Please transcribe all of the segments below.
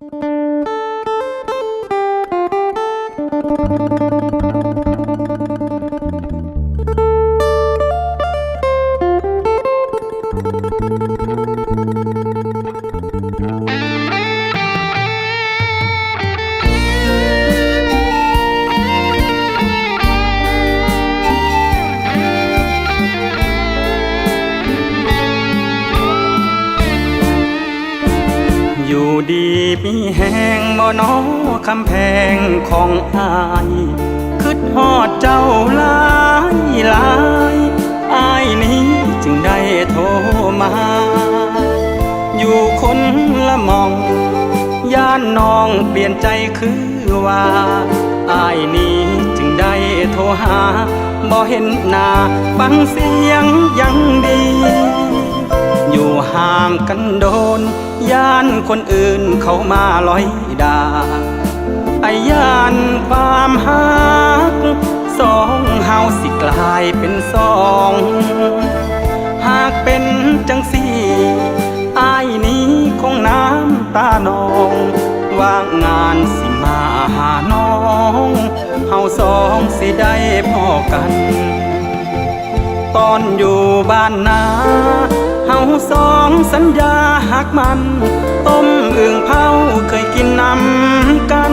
อ มีแหงบ่นอคำแพงของอายคิดฮอดเจ้าลายลายอายนี้จึงได้โทรมา อยู่คนละมอง ย่านน้องเปลี่ยนใจคือว่าอายนี้จึงได้โทรหาบ่เห็นหน้าฟังเสียงยังดี อยู่ห่างกันโดน ย่านคนอื่นเขามาลอยดาไอยานความหักสองเฮาสิกลายเป็นสอง หากเป็นจังสี่อายนี้คงน้ำตานอง ว่างงานสิมาหาน้องเฮาสองสิได้พอกัน ตอนอยู่บ้านนาเฮาสองสัญญา หักมัน ต้มอึ่งเผาเคยกินนำกัน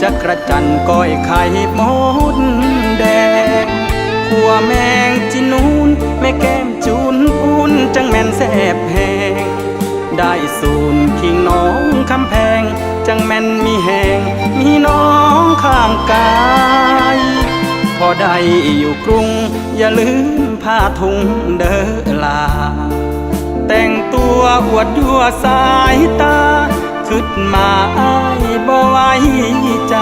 จักระจันก้อยไข่มดแดงขัวแมงจินูนแม่แก้มจูนปูนจังแม่นแสบแหงได้สูนคิงน้องคำแพง จังแม่นมีแหงมีน้องข้างกาย พอได้อยู่กรุง อย่าลืมผ้าถุงเด้อลา แต่งตัวอวดยั่วสายตาคิดมาอายบ่ไว้ใจ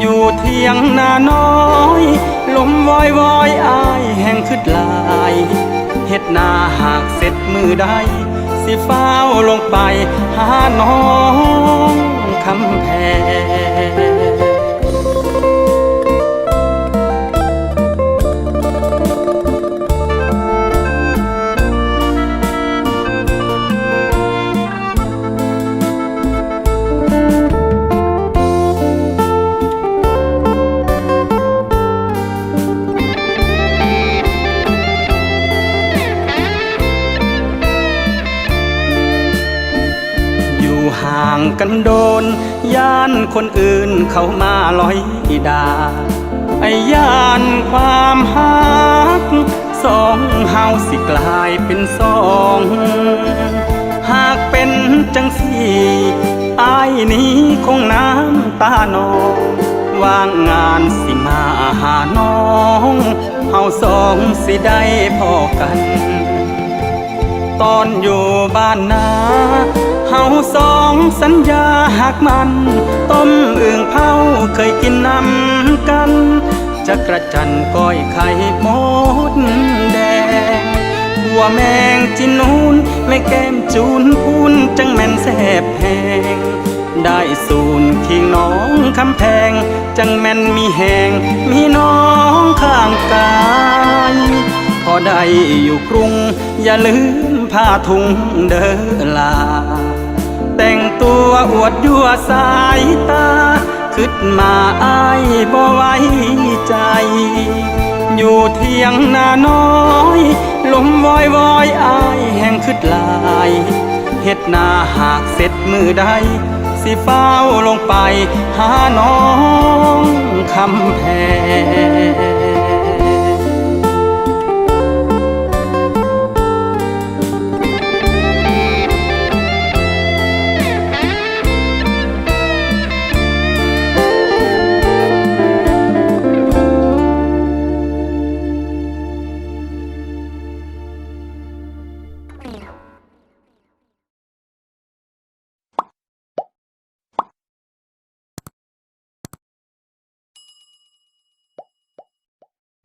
อยู่เทียงนาน้อยลมวอยวอยอายแห่งคิดหลายเฮ็ดนาหากเสร็จมือใดสิฟ้าลงไปหาน้องคำแพง ห่างกันโดน ย่านคนอื่นเขามาลอยดาไอ้ย่านความหักสองเฮาสิกลายเป็นสองหากเป็นจังสีอายนี้คงน้ำตานองว่างงานสิมาหาน้องเฮาสองสิได้พอกัน ตอนอยู่บ้านนาเฮาสองสัญญาหักมัน ต้มอึ่งเผาเคยกินนำกันจักระจันก้อยไข่มดแดงหัวแมงจินนูนแม่แก้มจูนพูนจังแม่นแสบแหงได้สูนคิงน้องคำแพง จังแม่นมีแหงมีน้องข้างกาย พอได้อยู่กรุง อย่าลืม ผ้าถุงเดอลา แต่งตัวอวดยั่วสายตาคิดมาอายบ่ไว้ใจ อยู่เทียงนาน้อยลมวอยวอยอายแห่งคิดหลายเฮ็ดนาหากเสร็จมือใดสิฟ้าลงไปหาน้องคำแพง